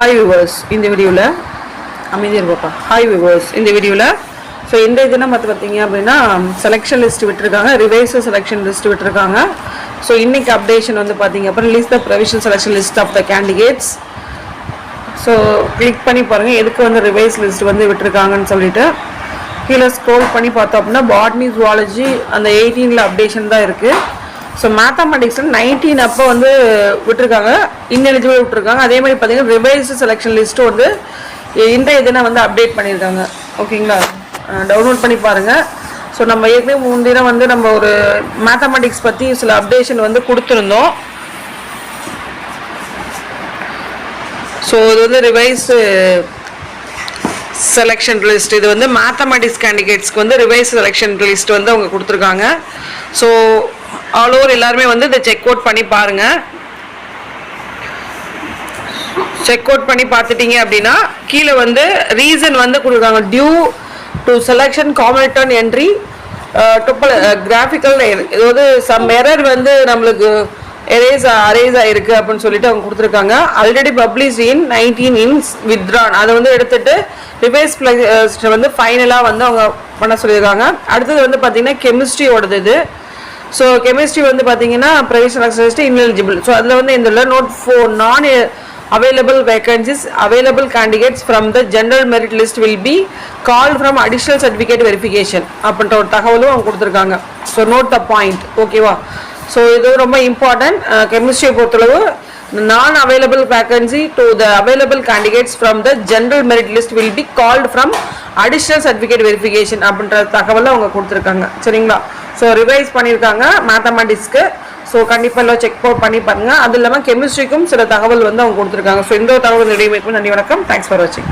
Hi viewers இந்த வீடியோவில் அமைதியாக இருப்பாப்பா ஹாய் விவர்ஸ் இந்த வீடியோவில் ஸோ இந்த தினம் பார்த்து பார்த்தீங்க அப்படின்னா செலெக்ஷன் லிஸ்ட் விட்டுருக்காங்க ரிவைஸ் செலெக்ஷன் லிஸ்ட் விட்டுருக்காங்க. ஸோ இன்னைக்கு அப்டேஷன் வந்து பார்த்தீங்க அப்புறம் release the provision selection list of the candidates so click பண்ணி பாருங்கள் எதுக்கு வந்து ரிவைஸ் லிஸ்ட் வந்து விட்டுருக்காங்கன்னு சொல்லிட்டு. கீழே ஸ்க்ரோல் பண்ணி பார்த்தோம் அப்படின்னா பாட்னி ஜுவாலஜி அந்த எயிட்டீனில் அப்டேஷன் தான் இருக்குது ஸோ மேத்தமெட்டிக்ஸில் நைன்டீன் அப்போ வந்து விட்டுருக்காங்க. இன்எலிஜிபிள் விட்டுருக்காங்க. அதே மாதிரி பார்த்தீங்கன்னா ரிவைஸ் செலெக்ஷன் லிஸ்ட்டு வந்து இன்றைய தினம் வந்து அப்டேட் பண்ணியிருக்காங்க. ஓகேங்களா டவுன்லோட் பண்ணி பாருங்கள் ஸோ நம்ம ஏற்கனவே முன்தினம் வந்து நம்ம ஒரு மேத்தமெட்டிக்ஸ் பற்றி சில அப்டேஷன் வந்து கொடுத்துருந்தோம். ஸோ இது வந்து ரிவைஸ் செலெக்ஷன் லிஸ்ட் இது வந்து மேத்தமெட்டிக்ஸ் கேண்டிடேட்ஸ்க்கு வந்து ரிவைஸ் செலெக்ஷன் லிஸ்ட் வந்து அவங்க கொடுத்துருக்காங்க. ஸோ ஆல் ஓவர் எல்லாருமே வந்து இதை செக் அவுட் பண்ணி பாருங்க. செக் அவுட் பண்ணி பார்த்துட்டீங்க அப்படின்னா கீழே வந்து ரீசன் வந்து கொடுக்குறாங்க. டியூ டு செலெக்ஷன் காமல்டன் என்ட்ரி டொப்பல் கிராஃபிக்கல் இதாவது சம் எரர் வந்து நம்மளுக்கு எரேஸ் அரேஸ் ஆயிருக்கு அப்படின்னு சொல்லிட்டு அவங்க கொடுத்துருக்காங்க. ஆல்ரெடி பப்ளிஷ் இன் நைன்டீன் இன்ஸ் வித்ரான் அதை வந்து எடுத்துட்டு ரிவைஸ் வந்து ஃபைனலாக வந்து அவங்க பண்ண சொல்லியிருக்காங்க. அடுத்தது வந்து பார்த்தீங்கன்னா கெமிஸ்ட்ரியோடது இது. ஸோ கெமிஸ்ட்ரி வந்து பார்த்தீங்கன்னா ப்ரைவேட் எக்ஸலிஸ்ட் இன்எலிஜிபிள் ஸோ அதில் வந்து இந்த note for non available vacancies available candidates from the general merit list will be call from additional certificate verification அப்படின்ற ஒரு தகவலும் அவங்க கொடுத்துருக்காங்க. ஸோ நோட் த பாயிண்ட் ஓகேவா ஸோ இது ரொம்ப இம்பார்ட்டன்ட் கெமிஸ்ட்ரியை பொறுத்தளவு non available vacancy to the available candidates from the general merit list will be called from additional certificate verification அப்படின்ற தகவலை அவங்க கொடுத்துருக்காங்க. சரிங்களா? ஸோ ரிவைஸ் பண்ணியிருக்காங்க மேத்தமெட்டிக்ஸ்க்கு ஸோ கண்டிப்பாக எல்லாம் செக் அவுட் பண்ணி பாருங்கள் அது இல்லாமல் கெமிஸ்ட்ரிக்கும் சில தகவல் வந்து அவங்க கொடுத்துருக்காங்க. ஸோ இந்த தகவல் தகவல் நன்றி வணக்கம். தேங்க்ஸ் ஃபார் வாட்சிங்